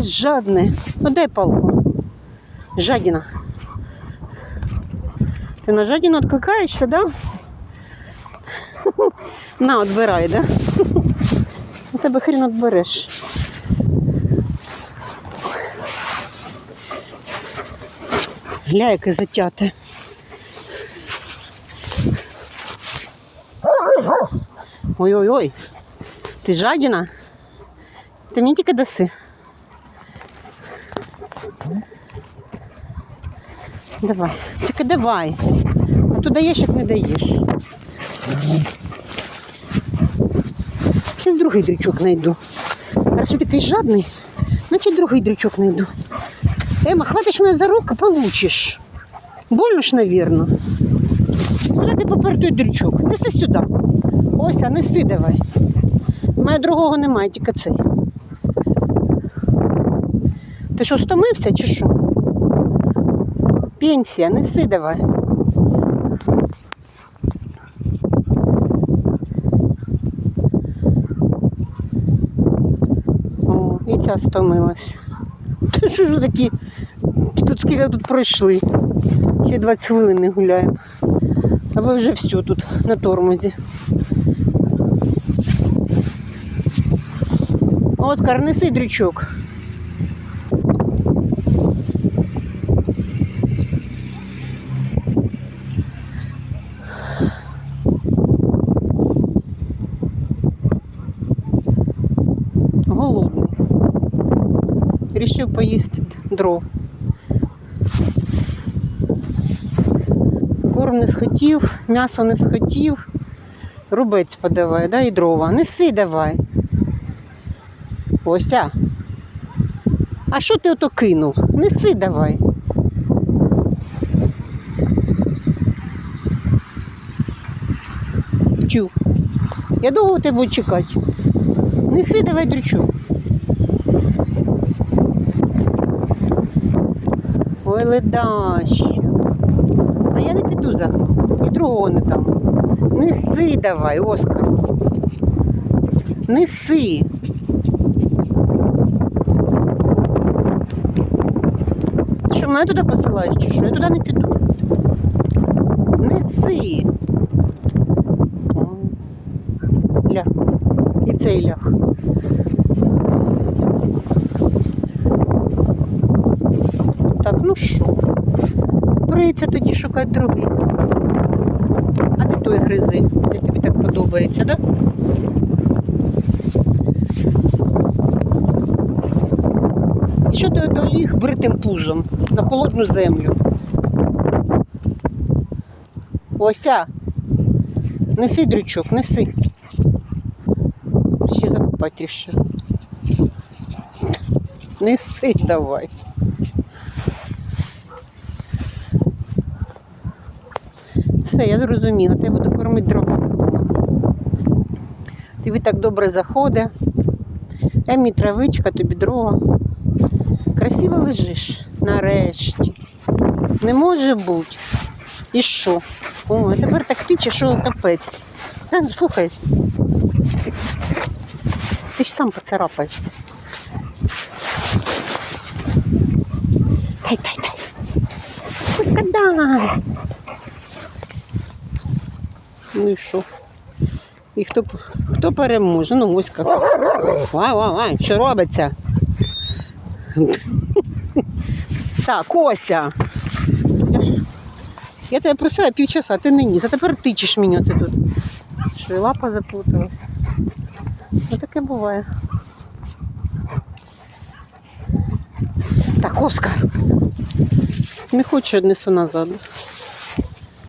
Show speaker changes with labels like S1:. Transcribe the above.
S1: якесь жадне. Ну палку. Жадіна. Ти на жадіну відкликаєшся, да? На, отбирай, да? У тебе хрін отбереш. Гля, яке затяте. Ой-ой-ой. Ти жадіна? Ти мені тільки даси. Давай. Тільки давай. А то даєш, як не даєш. Зараз другий дрючок знайду. Раз я такий жадний, значить другий дрючок знайду. Ема, хватиш мене за руку, получиш. Больно ж, навірно. Куди ти попер той дрючок? Неси сюди. Ось, а неси давай. У мене другого немає, тільки цей. Ти що, стомився чи що? Пенсія, неси давай. О, і ця стомилась. Та що ж такі? Тут скільки тут пройшли? Ще 20 хвилин не гуляємо. А ви вже все тут на тормозі. Оскар, неси дрючок. Рішив поїсти дров. Корм не схотів, м'ясо не схотів. Рубець подавай, да, і дрова. Неси давай. Ося. А що ти ото кинув? Неси давай. Чу. Я довго тебе чекати. Неси давай дрючок. Ой, ледащо. А я не піду за ним. І другого не там. Неси давай, Оскар. Неси. Ти що, мене туди посилаєш чи що? Я туди не піду. Неси. Ля. І цей лях. Ну що? Прийдеться тоді шукати другий. А ти той гризи, як тобі так подобається, так? Да? І що ти ото ліг бритим пузом на холодну землю? Ося. Неси дрючок, неси. Ще закупати рішив. Неси давай. Все, я зрозуміла, тебе буду кормити дровами. Тобі так добре заходить. Емі травичка, тобі дрова. Красиво лежиш. Нарешті. Не може бути. І що? О, а тепер так тиче, що капець. Слухай. Ти ж сам поцарапаєшся. Дай, дай, дай. Ну і що? І хто, хто переможе? Ну, ось як. Вай, вай, вай, що робиться? Так, Кося. Я тебе просила півчаса, а ти не ніс, а тепер тичеш мені оце тут. Що і лапа заплуталась. Ну таке буває. Так, Оскар. Не хочу, однесу назад.